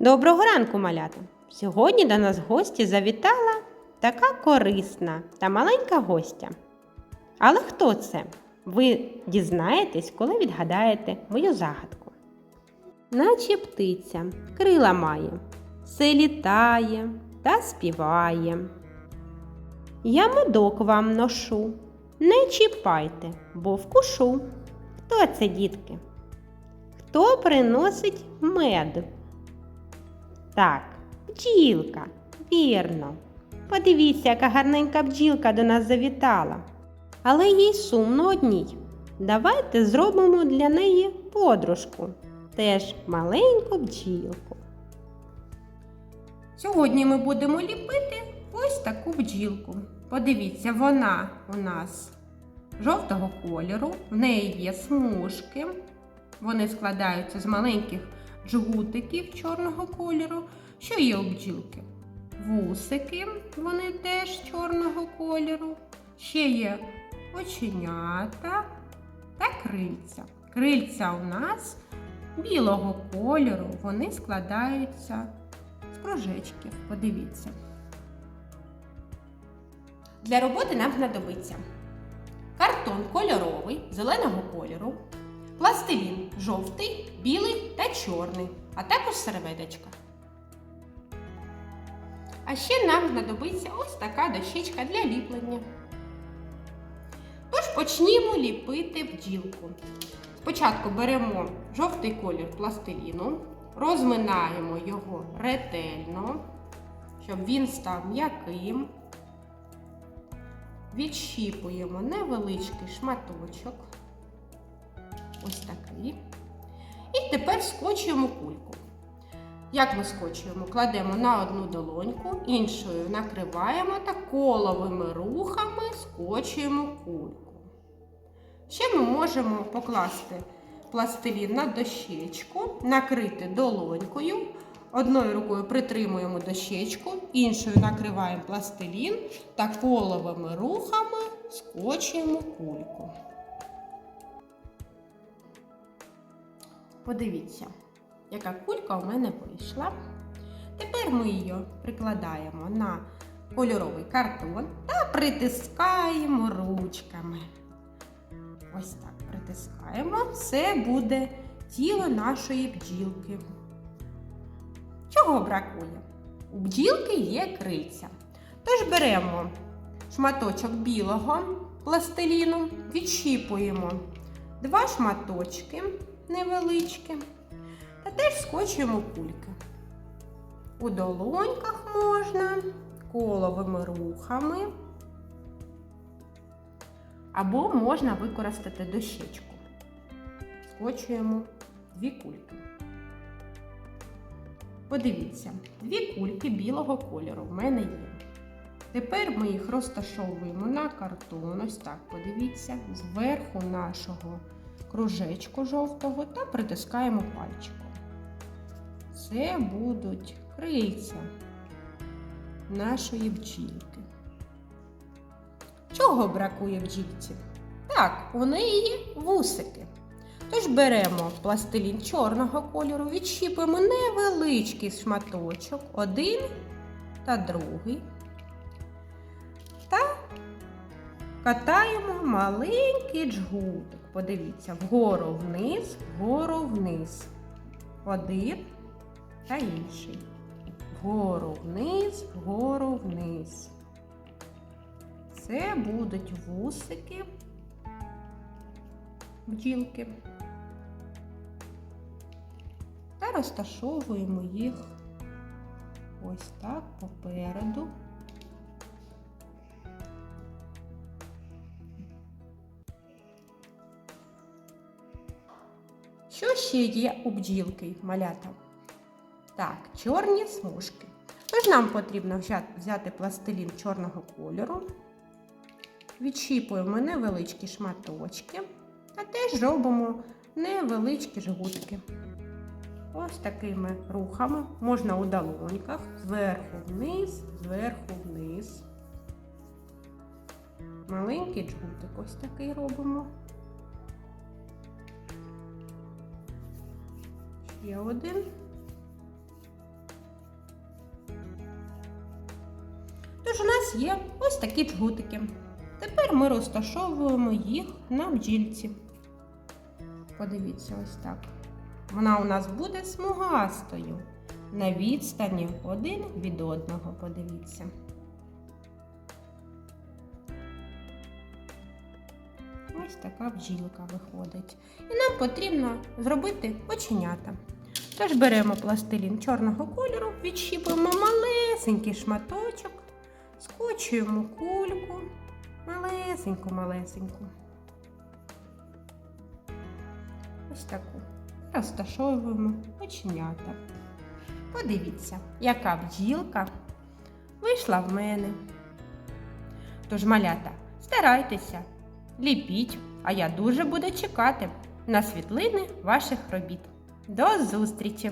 Доброго ранку, малята! Сьогодні до нас гості завітала така корисна та маленька гостя. Але хто це? Ви дізнаєтесь, коли відгадаєте мою загадку. Наче птиця, крила має, все літає та співає. Я медок вам ношу, не чіпайте, бо вкушу. Хто це, дітки? Хто приносить мед? Так, бджілка, вірно. Подивіться, яка гарненька бджілка до нас завітала. Але їй сумно одній. Давайте зробимо для неї подружку, теж маленьку бджілку. Сьогодні ми будемо ліпити ось таку бджілку. Подивіться, вона у нас жовтого кольору, в неї є смужки. Вони складаються з маленьких жгутиків чорного кольору. Що є у бджілки? Вусики, вони теж чорного кольору. Ще є оченята та крильця. Крильця у нас білого кольору, вони складаються з кружечків. Подивіться. Для роботи нам знадобиться картон кольоровий зеленого кольору, пластилін жовтий, білий та чорний, а також серветочка. А ще нам знадобиться ось така дощечка для ліплення. Тож почнімо ліпити бджілку. Спочатку беремо жовтий колір пластиліну, розминаємо його ретельно, щоб він став м'яким. Відщіпуємо невеличкий шматочок. Ось такий. І тепер скочуємо кульку. Як ми скочуємо? Кладемо на одну долоньку, іншою накриваємо та коловими рухами скочуємо кульку. Ще ми можемо покласти пластилін на дощечку, накрити долонькою. Одною рукою притримуємо дощечку, іншою накриваємо пластилін та коловими рухами скочуємо кульку. Подивіться, яка кулька у мене вийшла. Тепер ми її прикладаємо на кольоровий картон та притискаємо ручками. Ось так притискаємо. Це буде тіло нашої бджілки. Чого бракує? У бджілки є крильця. Тож беремо шматочок білого пластиліну, відщіпуємо два шматочки невеличкі та теж скочуємо кульки. У долоньках можна коловими рухами. Або можна використати дощечку. Скочуємо дві кульки. Подивіться, дві кульки білого кольору в мене є. Тепер ми їх розташовуємо на картон. Ось так, подивіться, зверху нашого кружечку жовтого та притискаємо пальчиком. Це будуть крильця нашої бджілки. Чого бракує бджілці? Так, у неї вусики. Тож беремо пластилін чорного кольору, відщіпуємо невеличкий шматочок, один та другий. Та катаємо маленький джгутик. Подивіться, вгору вниз, вгору вниз. Один та інший. Вгору вниз, вгору вниз. Це будуть вусики бджілки. Та розташовуємо їх ось так попереду. Що ще є у бджілки малята? Так, чорні смужки. Тож нам потрібно взяти пластилін чорного кольору, відщіпуємо невеличкі шматочки та теж робимо невеличкі жгутки. Ось такими рухами можна у долоньках зверху вниз, зверху вниз. Маленький джгутик ось такий робимо. Є один. Тож у нас є ось такі джгутики. Тепер ми розташовуємо їх на бджільці. Подивіться, ось так. Вона у нас буде смугастою. На відстані один від одного, подивіться. Ось така бджілка виходить. І нам потрібно зробити оченята. Тож беремо пластилін чорного кольору, відщіпуємо малесенький шматочок, скочуємо кульку, малесеньку-малесеньку. Ось таку. Розташовуємо оченята. Подивіться, яка бджілка вийшла в мене. Тож, малята, старайтеся, ліпіть, а я дуже буду чекати на світлини ваших робіт. До зустрічі!